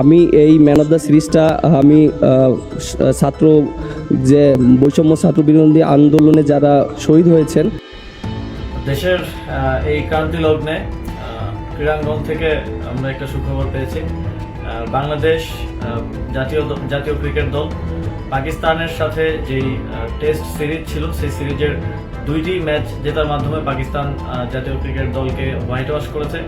আমি এই man of the সিরিজটা আমি ছাত্র যে বৈষম্য ছাত্র বিরোধী আন্দোলনে যারা শহীদ হয়েছেন। দেশের এই ক্রান্তি লগ্নে ক্রীড়াঙ্গন থেকে আমরা একটা সুখবর পেয়েছি। বাংলাদেশ জাতীয় জাতীয় ক্রিকেট দল পাকিস্তানের সাথে যেই টেস্ট সিরিজ ছিল, সেই সিরিজের দুইটি ম্যাচ জেতার মাধ্যমে পাকিস্তান জাতীয় ক্রিকেট দলকে হোয়াইট ওয়াশ করেছে।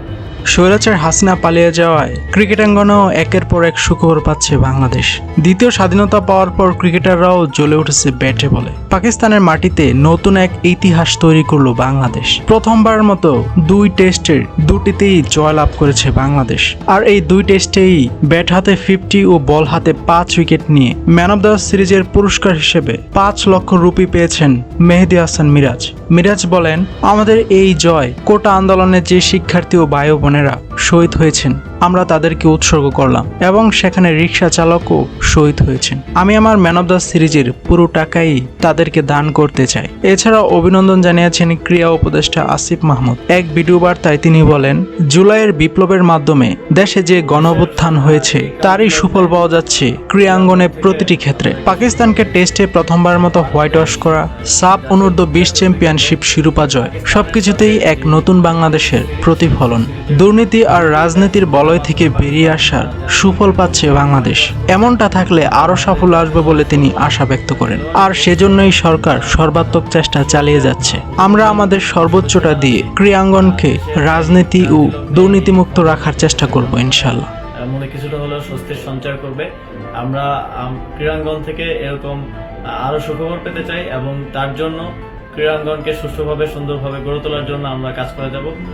স্বৈরাচার হাসিনা পালিয়ে যাওয়ায় ক্রিকেটাঙ্গনেও একের পর এক সুখবর পাচ্ছে বাংলাদেশ। দ্বিতীয় স্বাধীনতা পাওয়ার পর ক্রিকেটাররাও জ্বলে উঠেছে ব্যাটে বলে। পাকিস্তানের মাটিতে নতুন এক ইতিহাস তৈরি করল বাংলাদেশ। প্রথমবারের মতো দুই টেস্টের দুটিতেই জয়লাভ করেছে বাংলাদেশ। আর এই দুই টেস্টেই ব্যাট হাতে ফিফটি ও বল হাতে পাঁচ উইকেট নিয়ে ম্যান অফ দ্য সিরিজের পুরস্কার হিসেবে পাঁচ লক্ষ রুপি পেয়েছেন মেহেদি হাসান মিরাজ। মিরাজ বলেন, আমাদের এই জয় কোটা আন্দোলনের যে শিক্ষার্থী ও ভাই বোনেরা শহীদ হয়েছেন, আমরা তাদেরকে উৎসর্গ করলাম এবং সেখানে রিক্সা চালকও শহীদ হয়েছেন। আমি আমার ম্যান অফ দ্য সিরিজের পুরো টাকাই তাদেরকে দান করতে চাই। এছাড়া অভিনন্দন জানিয়েছেন ক্রীড়া উপদেষ্টা আসিফ মাহমুদ। এক ভিডিও বার্তায় তিনি বলেন, জুলাইয়ের বিপ্লবের মাধ্যমে দেশে যে গণঅভ্যুত্থান হয়েছে, তারই সুফল পাওয়া যাচ্ছে ক্রীড়াঙ্গনে প্রতিটি ক্ষেত্রে। পাকিস্তানকে টেস্টে প্রথমবার মতো হোয়াইট ওয়াশ করা সাব অনূর্ধ্ব বিশ চ্যাম্পিয়নশিপ শিরোপা জয়। সবকিছুতেই এক নতুন বাংলাদেশের প্রতিফলন। দুর্নীতি আর রাজনীতির বলয় থেকে বেরিয়ে আসার সুফল পাচ্ছে বাংলাদেশ। এমনটা থাকলে আরও সাফল্য আসবে বলে তিনি আশা ব্যক্ত করেন। আর সেজন্যই সরকার সর্বাত্মক চেষ্টা চালিয়ে যাচ্ছে। আমরা আমাদের সর্বোচ্চটা দিয়ে ক্রীড়াঙ্গনকে রাজনীতি ও দুর্নীতিমুক্ত রাখার চেষ্টা করব ইনশাল্লাহ মনে কিছুটা হলেও স্বস্তির সঞ্চার করবে। আমরা ক্রীড়াঙ্গন থেকে এরকম আহ, আরও সুখবর পেতে চাই এবং তার জন্য ক্রীড়াঙ্গনকে সুষ্ঠুভাবে সুন্দরভাবে গড়ে তোলার জন্য আমরা কাজ করে যাব।